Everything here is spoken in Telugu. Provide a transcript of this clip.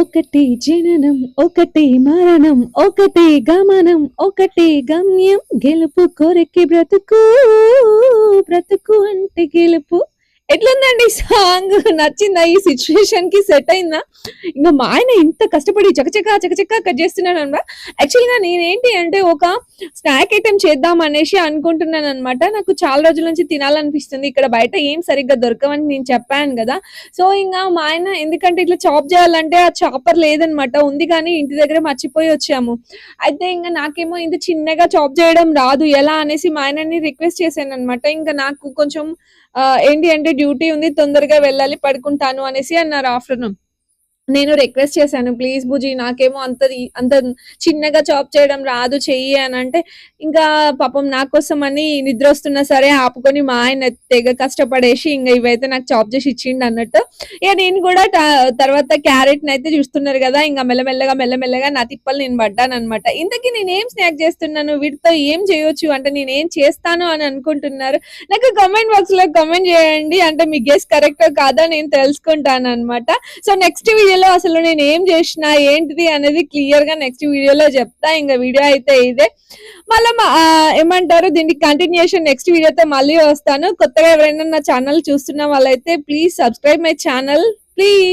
ఒకటి జననం ఒకటి మరణం ఒకటి గమనం ఒకటి గమ్యం. గెలుపు కొరకి బ్రతుకు బ్రతుకు అంటే గెలుపు. ఎట్లుందండి సాంగ్ నచ్చిందా? ఈ సిచ్యువేషన్కి సెట్ అయిందా? ఇంకా మా ఆయన ఇంత కష్టపడి చకచక చకచక కట్ చేస్తున్నాను అనమాట. యాక్చువల్గా నేనేంటి అంటే ఒక స్నాక్ ఐటెం చేద్దాం అనేసి అనుకుంటున్నాను అనమాట. నాకు చాలా రోజుల నుంచి తినాలనిపిస్తుంది. ఇక్కడ బయట ఏం సరిగ్గా దొరకవని నేను చెప్పాను కదా. సో ఇంకా మా ఆయన ఎందుకంటే ఇట్లా చాప్ చేయాలంటే ఆ చాపర్ లేదనమాట. ఉంది కానీ ఇంటి దగ్గర మర్చిపోయి వచ్చాము. అయితే ఇంకా నాకేమో ఇంత చిన్నగా చాప్ చేయడం రాదు. ఎలా అనేసి మా ఆయనని రిక్వెస్ట్ చేశాను అనమాట. ఇంకా నాకు కొంచెం ఏంటి అంటే డ్యూటీ ఉంది తొందరగా వెళ్ళాలి పడుకుంటాను అనేసి అన్నారు ఆఫ్టర్నూన్. నేను రిక్వెస్ట్ చేశాను ప్లీజ్ బుజీ నాకేమో అంత అంత చిన్నగా చాప్ చేయడం రాదు చెయ్యి అని అంటే ఇంకా పాపం నా కోసం అని నిద్ర వస్తున్నా సరే ఆపుకొని మా ఆయన తెగ కష్టపడేసి ఇంకా ఇవైతే నాకు చాప్ చేసి ఇచ్చిండు అన్నట్టు. ఇక నేను కూడా తర్వాత క్యారెట్ అయితే చూస్తున్నారు కదా ఇంకా మెల్లమెల్లగా మెల్లమెల్లగా నా తిప్పలు నేను పడ్డాను అనమాట ఇంతకీ నేను ఏం స్నాక్ చేస్తున్నాను? వీటితో ఏం చేయొచ్చు? అంటే నేను ఏం చేస్తాను అని అనుకుంటున్నారు? నాకు కామెంట్ బాక్స్లో కామెంట్ చేయండి. అంటే మీ గెస్ కరెక్టో కాదో నేను తెలుసుకుంటాను అనమాట సో నెక్స్ట్ వీడియోలో అసలు నేను ఏం చేసిన ఏంటిది అనేది క్లియర్గా నెక్స్ట్ వీడియోలో చెప్తా. ఇంకా వీడియో అయితే ఇదే. మళ్ళీ ఏమంటారు? దీనికి కంటిన్యూషన్ నెక్స్ట్ వీడియోతో మళ్ళీ వస్తాను. కొత్తగా ఎవరైనా నా ఛానల్ చూస్తున్న వాళ్ళైతే please subscribe my channel please